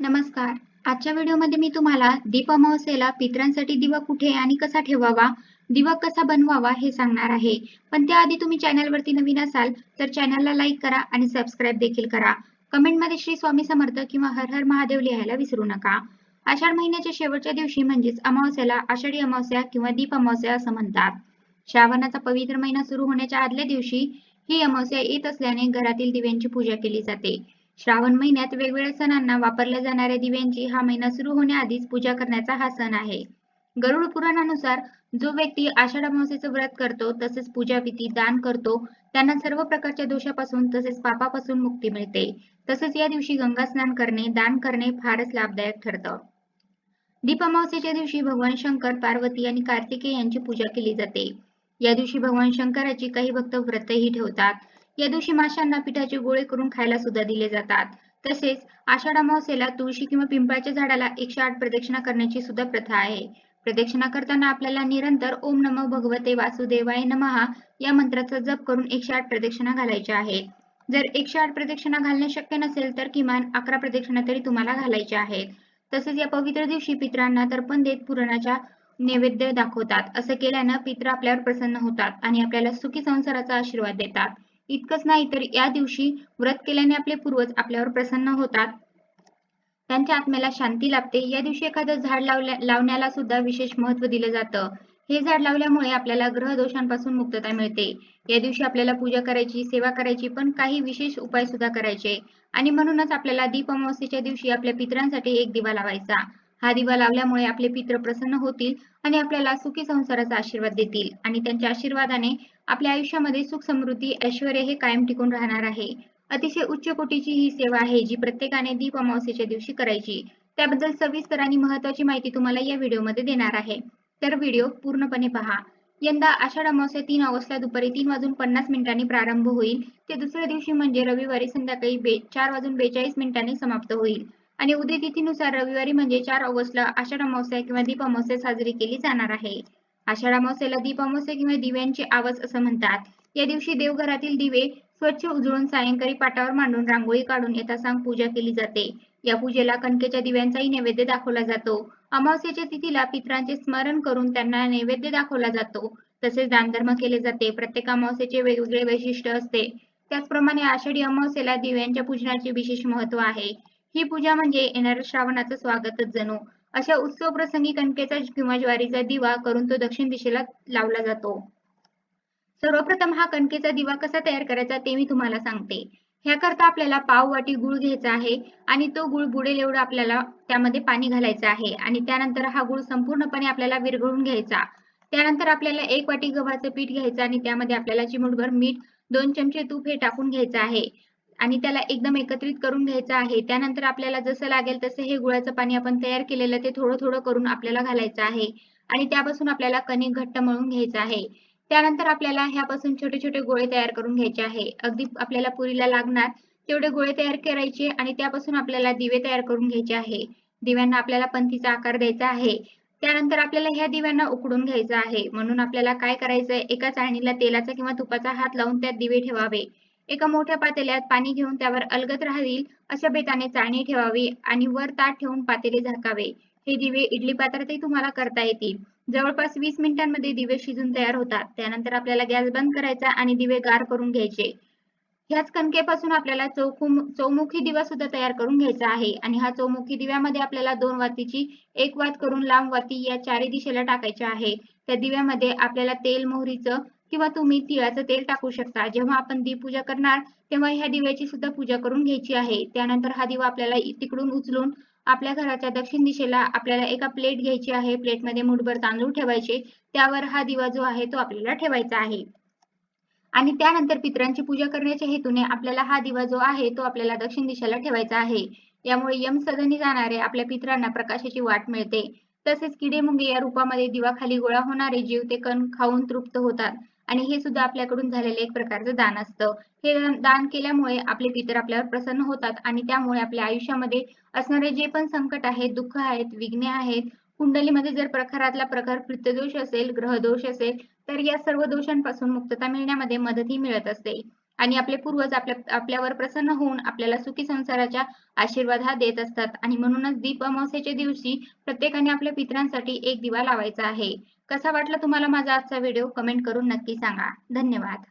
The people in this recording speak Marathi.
नमस्कार. आजच्या व्हिडिओमध्ये मी तुम्हाला दीप अमावस्येला पितरांसाठी दिवा कुठे आणि कसा ठेवावा दिवा कसा बनवावा हे सांगणार आहे. पण त्याआधी तुम्ही चॅनलवरती नवीन असाल तर चॅनलला लाईक करा आणि सबस्क्राईब देखील करा. कमेंटमध्ये श्री स्वामी समर्थ किंवा हर हर महादेव लिहायला विसरू नका. आषाढ महिन्याच्या शेवटच्या दिवशी म्हणजेच अमावस्याला आषाढी अमावस्या किंवा दीप अमावस्या असं म्हणतात. श्रावणाचा पवित्र महिना सुरू होण्याच्या आदल्या दिवशी ही अमावस्या येत असल्याने घरातील दिव्यांची पूजा केली जाते. श्रावण महिन्यात वेगवेगळ्या सणांना वापरल्या जाणाऱ्या दिव्यांची हा महिना सुरू होण्याआधीच पूजा करण्याचा हा सण आहे. गरुड पुराणानुसार जो व्यक्ती आषाढ अमावस्येचं व्रत करतो तसेच पूजाविधी दान करतो त्यांना सर्व प्रकारच्या दोषापासून तसेच पापापासून मुक्ती मिळते. तसेच या दिवशी गंगा स्नान करणे दान करणे फारच लाभदायक ठरतं. दीप अमावस्येच्या दिवशी भगवान शंकर पार्वती आणि कार्तिकेय यांची पूजा केली जाते. या दिवशी भगवान शंकराची काही भक्त व्रतही ठेवतात. या दिवशी माशांना पिठाचे गोळे करून खायला सुद्धा दिले जातात. तसेच आषाढ अमावस्येला तुळशी किंवा पिंपळाच्या झाडाला एकशे आठ प्रदक्षिणा करण्याची सुद्धा प्रथा आहे. प्रदक्षिणा करताना आपल्याला निरंतर ओम नमो भगवते वासुदेवाय नमहा या मंत्राचा जप करून एकशे आठ प्रदक्षिणा घालायच्या आहेत. जर एकशे आठ प्रदक्षिणा घालणे शक्य नसेल तर किमान अकरा प्रदक्षिणा तरी तुम्हाला घालायच्या आहेत. तसेच या पवित्र दिवशी पित्रांना तर्पण देत पुराणाच्या नैवेद्य दाखवतात. असं केल्यानं पित्र आपल्यावर प्रसन्न होतात आणि आपल्याला सुखी संसाराचा आशीर्वाद देतात. इतकंच नाही तर या दिवशी व्रत केल्याने आपले पूर्वज आपल्यावर प्रसन्न होतात. त्यांच्या आत्म्याला शांती लाभते. या दिवशी एखादं झाड लावल्या लावण्याला सुद्धा विशेष महत्त्व दिलं जातं. हे झाड लावल्यामुळे आपल्याला ग्रह दोषांपासून मुक्तता मिळते. या दिवशी आपल्याला पूजा करायची सेवा करायची पण काही विशेष उपाय सुद्धा करायचे. आणि म्हणूनच आपल्याला दीप अमावस्येच्या दिवशी आपल्या पित्रांसाठी एक दिवा लावायचा. हा दिवा लावल्यामुळे आपले पित्र प्रसन्न होतील आणि आपल्याला सुखी संसाराचा आशीर्वाद देतील. आणि त्यांच्या आशीर्वादाने आपल्या आयुष्यामध्ये सुख समृद्धी ऐश्वर हे कायम टिकून राहणार आहे. अतिशय उच्च कोटीची ही सेवा आहे जी प्रत्येकाने दीप अमावस्येच्या दिवशी करायची. त्याबद्दल सविस्तर आणि महत्वाची माहिती तुम्हाला या व्हिडिओमध्ये देणार आहे. तर व्हिडिओ पूर्णपणे पहा. यंदा आषाढ अमावस्या तीन ऑगस्टला दुपारी तीन वाजून पन्नास मिनिटांनी प्रारंभ होईल. ते दुसऱ्या दिवशी म्हणजे रविवारी संध्याकाळी बे चार वाजून बेचाळीस मिनिटांनी समाप्त होईल. आणि उद्या तिथीनुसार रविवारी म्हणजे चार ऑगस्टला आषाढ अमावस्या किंवा दीप अमावस्या साजरी केली जाणार आहे. आषाढ अमावस्येला दीप अमावस्या किंवा दिव्यांची आवाज असं म्हणतात. या दिवशी देवघरातील दिवे स्वच्छ उजळून सायंकाळी पाटावर मांडून रांगोळी काढून यथासांग पूजा केली जाते. या पूजेला कणकेच्या दिव्यांचाही नैवेद्य दाखवला जातो. अमावस्येच्या तिथीला पित्रांचे स्मरण करून त्यांना नैवेद्य दाखवला जातो. तसेच दानधर्म केले जाते. प्रत्येक अमावस्येचे वेगवेगळे वैशिष्ट्य असते. त्याचप्रमाणे आषाढी अमावस्येला दिव्यांच्या पूजनाचे विशेष महत्त्व आहे. ही पूजा म्हणजे येणाऱ्या श्रावणाचं स्वागतच जणू. अशा उत्सव प्रसंगी कणकेचा किंवा ज्वारीचा दिवा करून तो दक्षिण दिशेला लावला जातो. सर्वप्रथम हा कणकेचा दिवा कसा तयार करायचा ते मी तुम्हाला सांगते. ह्याकरता आपल्याला पाव वाटी गुळ घ्यायचा आहे आणि तो गुळ बुडेल एवढं आपल्याला त्यामध्ये पाणी घालायचं आहे आणि त्यानंतर हा गुळ संपूर्णपणे आपल्याला विरघळून घ्यायचा. त्यानंतर आपल्याला एक वाटी गव्हाचं पीठ घ्यायचं आणि त्यामध्ये आपल्याला चिमूटभर मीठ दोन चमचे तूप हे टाकून घ्यायचं आहे. आणि त्याला एकदम एकत्रित करून घ्यायचं आहे. त्यानंतर आपल्याला जसं लागेल तसं हे गुळाचं पाणी आपण तयार केलेलं ते थोडं थोडं करून आपल्याला घालायचं आहे. आणि त्यापासून आपल्याला कणिक घट्ट मळून घ्यायचं आहे. त्यानंतर आपल्याला ह्यापासून छोटे छोटे गोळे तयार करून घ्यायचे आहे. अगदी आपल्याला पुरीला लागणार तेवढे गोळे तयार करायचे आणि त्यापासून आपल्याला दिवे तयार करून घ्यायचे आहे. दिव्यांना आपल्याला पंथीचा आकार द्यायचा आहे. त्यानंतर आपल्याला ह्या दिव्यांना उकडून घ्यायचं आहे. म्हणून आपल्याला काय करायचंय? एका चाळणीला तेलाचा किंवा तुपाचा हात लावून त्यात दिवे ठेवावे. एका मोठ्या पातेल्यात पाणी घेऊन त्यावर अलगद राहील अशा बेताने चाळणी ठेवावी आणि वर ताट ठेवून पातेले झाकावे. हे दिवे इडली पात्रातही तुम्हाला करता येतील. जवळपास वीस मिनिटांमध्ये दिवे शिजून तयार होतात. त्यानंतर आपल्याला गॅस बंद करायचा आणि दिवे गार करून घ्यायचे. ह्याच कणकेपासून आपल्याला चौकू चौमुखी दिवा सुद्धा तयार करून घ्यायचा आहे आणि हा चौमुखी दिव्यामध्ये आपल्याला दोन वातीची एक वात करून लांब वाती या चारी दिशेला टाकायच्या आहे. त्या दिव्यामध्ये आपल्याला तेल मोहरीचं किंवा तुम्ही तिळाचं तेल टाकू शकता. जेव्हा आपण दीपपूजा करणार तेव्हा ह्या दिव्याची सुद्धा पूजा करून घ्यायची आहे. त्यानंतर हा दिवा आपल्याला तिकडून उचलून आपल्या घराच्या दक्षिण दिशेला आपल्याला एका प्लेट घ्यायची आहे. प्लेटमध्ये मुठभर तांदूळ ठेवायचे. त्यावर हा दिवा जो आहे तो आपल्याला ठेवायचा आहे. आणि त्यानंतर पित्रांची पूजा करण्याच्या हेतूने आपल्याला हा दिवा जो आहे तो आपल्याला दक्षिण दिशेला ठेवायचा आहे. यामुळे यम सदनी जाणारे आपल्या पित्रांना प्रकाशाची वाट मिळते. तसेच किडे मुंगे या रूपामध्ये दिवा खाली गोळा होणारे जीव ते कण खाऊन तृप्त होतात. आणि हे सुद्धा आपल्याकडून झालेलं एक प्रकारचं दान असतं. हे दान केल्यामुळे आपले पितर आपल्यावर प्रसन्न होतात आणि त्यामुळे आपल्या आयुष्यामध्ये असणारे जे पण संकट आहेत दुःख आहेत विघ्ने आहेत कुंडलीमध्ये जर प्रकारातला प्रकार पित्तदोष असेल ग्रहदोष असेल तर या सर्व दोषांपासून मुक्तता मिळण्यामध्ये मदतही मिळत असते. आणि आपले पूर्वज आपल्या आपल्यावर प्रसन्न होऊन आपल्याला सुखी संसाराच्या आशीर्वाद हा देत असतात. आणि म्हणूनच दीप अमावस्येच्या दिवशी प्रत्येकाने आपल्या पितरांसाठी एक दिवा लावायचा आहे. कसा वाटला तुम्हाला माझा आजचा व्हिडिओ? कमेंट करून नक्की सांगा. धन्यवाद.